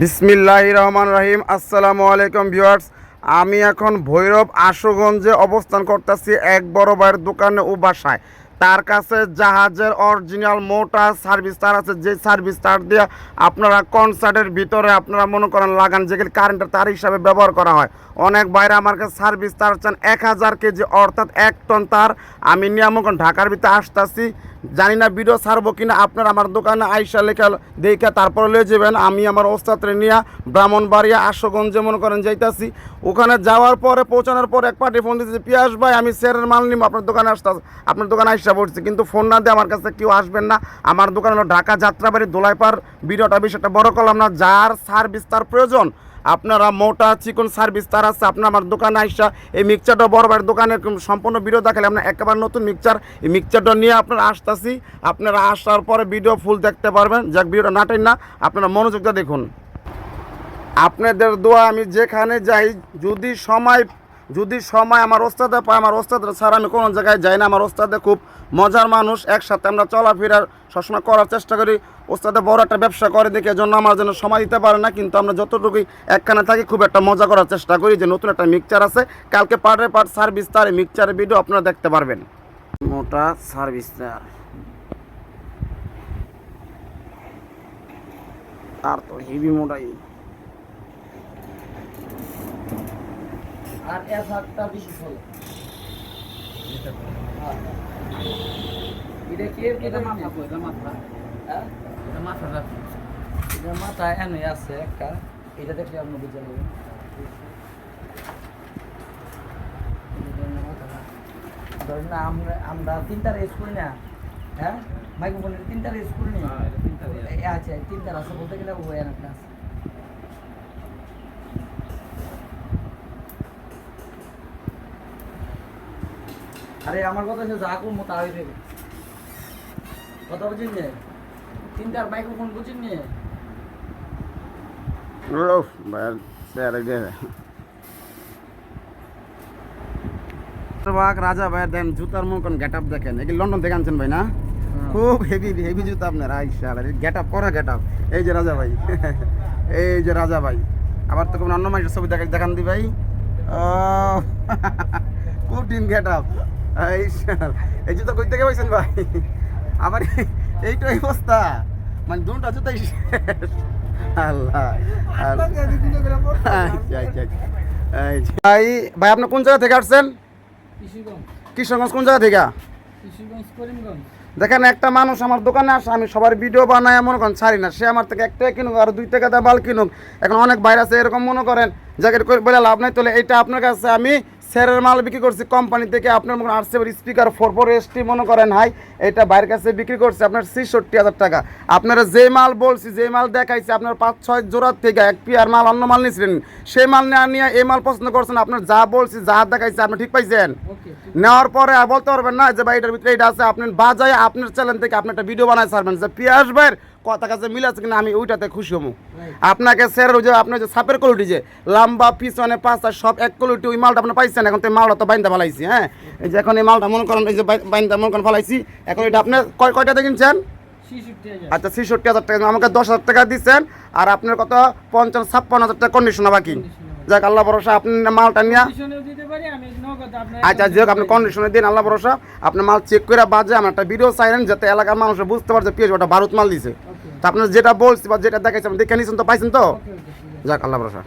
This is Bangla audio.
বিসমিল্লাহ রহমান রহিম। আসসালামু আলাইকুম ভিউয়ার্স। আমি এখন ভৈরব আশুগঞ্জে অবস্থান করতেছি এক বড় ভাইয়ের দোকানে ও বাসায়। তার কাছে জাহাজের অরিজিনাল মোটা সার্ভিস তার আছে। যে সার্ভিস তার দিয়ে আপনারা কনসার্টের ভিতরে আপনারা মনে করেন লাগান, যেগুলি কারেন্টের তার হিসাবে ব্যবহার করা হয়। অনেক বাইরে আমার কাছে সার্ভিস তার চান এক হাজার কেজি, অর্থাৎ এক টন তার। আমি নিয়ামকন ঢাকার ভিতরে আসতেছি। জানি না ভিডিও ছাড়বো কিনা, আপনার আমার দোকানে আইসা লেখা দেখে তারপরে লয়ে যাবেন। আমি আমার ওস্তাদরে নিয়ে ব্রাহ্মণবাড়িয়া আশুগঞ্জে মনে করেন যাইতাছি। ওখানে যাওয়ার পরে, পৌঁছানোর পর এক পার্টি ফোন দিচ্ছে পিয়াস ভাই, আমি স্যারের মাল নিব আপনার দোকানে আসতে আপনার দোকানে আইসা পড়ছি কিন্তু ফোন না দিয়ে আমার কাছে কেউ আসবেন না। আমার দোকান হলো ঢাকা যাত্রাবাড়ি দোলাইপার ভিডিওটা একটা বড় করলাম না, যার সার্ভিস তার প্রয়োজন। আপনারা মোটা চিকন সার্ভিস তার আছে, আপনার আমার দোকানে আসা এই মিক্সারটা বড় বাড়ির দোকানের সম্পূর্ণ ভিডিও দেখালে আপনার একেবারে নতুন মিক্সচার, এই মিক্সারটা নিয়ে আপনারা আসতেছি। আপনারা আসার পরে ভিডিও ফুল দেখতে পারবেন। যাক ভিডিওটা নাটেন না, আপনারা মনোযোগটা দেখুন। আপনাদের দোয়া আমি যেখানে যাই, যদি সময় যদি সময় আমার ওস্তাদে পায়, আমার ওস্তাদ ছাড়া আমি কোনো জায়গায় যাই না। আমার ওস্তাদে খুব মজার মানুষ, একসাথে আমরা চলাফেরার সবসময় করার চেষ্টা করি। ওস্তাদে বড় একটা ব্যবসা করে দেখে জন্য আমার জন্য সময় দিতে পারে না, কিন্তু আমরা যতটুকুই একখানে থাকি, খুব একটা মজা করার চেষ্টা করি। যে নতুন একটা মিক্সচার আছে, কালকে পার্টের পার্ট সার্ভিস তার মিক্সচারের ভিডিও আপনারা দেখতে পারবেন। মোটা সার্ভিস তার। আর তো হেভি মোটাই। আর এক হাতটা বেশি এটা কি এটা মাথা কই এটা মাথা। হ্যাঁ? এটা মাথা রাখি এটা মাথা এনে আছে একটা। এটা দেখলে আপনি বুঝে নেবেন। ধরেন না আমরা আমরা তিনটা রেস করি না। হ্যাঁ? মাইক্রোফোনের তিনটা রেস করি না? এই আছে। তিনটা আছে বলতে গেলে ও একটা আছে। আরে আমার কথা হচ্ছে যা করব তা হয়ে যাবে কথা বুঝিন নে তিনটার মাইক্রোফোন বুঝিন নে Uff, ভাই স্যার বাঘ রাজা ভাই দেন জুতার মতন গেট আপ দেখেন। এগুলি লন্ডন থেকে আনছেন ভাই না? খুব হেভি হেভি জুতা আপনার। আইসা গেট আপ করা গেট আপ এই যে রাজা ভাই। এই যে রাজা ভাই। আবার তো কোনো অন্য মানুষের ছবি দেখা দেখান দি ভাই। ও কঠিন গেট আপ এই। এই জুতা কই থেকে পাইছেন ভাই আমার এইটা অবস্থা মানে দুটা জুতাই। আল্লাহ। আচ্ছা, আচ্ছা, আচ্ছা। ভাই ভাই আপনি কোন জায়গা থেকে আসছেন কিশোরগঞ্জ কোন জায়গা থেকে দেখেন একটা মানুষ আমার দোকানে আসে আমি সবার ভিডিও বানায় মনে করেন ছাড়ি না সে আমার থেকে এক টাকা কিনুক আর দুই টাকা দিয়ে বাল কিনুক এখন অনেক বাইরে আছে এরকম মনে করেন জ্যাকেট করে বলে লাভ নাই তাহলে এটা আপনার কাছে আমি স্যারের মাল বিক্রি করছি কোম্পানি থেকে। আপনার মনে আটশো স্পিকার ফোর ফোর এসটি মনে করেন হাই এটা বাইরের কাছে বিক্রি করছে আপনার ছেষট্টি হাজার টাকা। আপনারা যে মাল বলছি যে মাল দেখাইছে আপনার পাঁচ ছয় জোড়ার থেকে এক পিয়ার মাল অন্য মাল নিয়েছিলেন সেই মাল নেওয়া নিয়ে এই মাল পছন্দ করছেন আপনার যা বলছি যা দেখাইছে আপনি ঠিক পাইছেন? নেওয়ার পরে বলতে পারবেন না যে ভাই এটার ভিতরে এটা আছে আপনি বাজায় আপনার চ্যানেল থেকে আপনি একটা ভিডিও বানায় ছাড়বেন। যে পিয়াস ভাইয়ের কথা কাছে মিল আছে কিনা আমি ওইটাতে খুশি হব আপনাকে স্যার ওই যে আপনার যে সাপের কোয়ালিটি যে লম্বা পিছনে পাঁচটা সব এক কোয়ালিটি ওই মালটা আপনি পাইছেন এখন তো মালটা তো বাইন্দা ফেলাইছি হ্যাঁ? এই যে এখন এই মালটা মনে করেন এই যে বাই- বাইন্দা মনে করেন ফেলাইছি এখন এটা আপনি কয় কয়টা কিনছেন? আচ্ছা ছেষট্টি হাজার টাকা আমাকে দশ হাজার টাকা দিচ্ছেন আর আপনার কত? পঞ্চান্ন ছাপ্পান্ন হাজার টাকা কন্ডিশন বাকি? যাক আল্লাহ ভরসা আপনি মালটা নিয়ে আচ্ছা যে হোক আপনি কন্ডিশনে দিন আল্লাহ ভরসা। আপনি মাল চেক করে বাজে আমার একটা ভিডিও চাইলেন যাতে এলাকার মানুষ বুঝতে পারছে পিএস ওটা ভারত মাল দিছে। তা আপনার যেটা বলছি বা যেটা দেখাইছেন আপনি দেখে নিয়েছেন তো, পাইছেন তো? যাক, আল্লাহ ভরসা।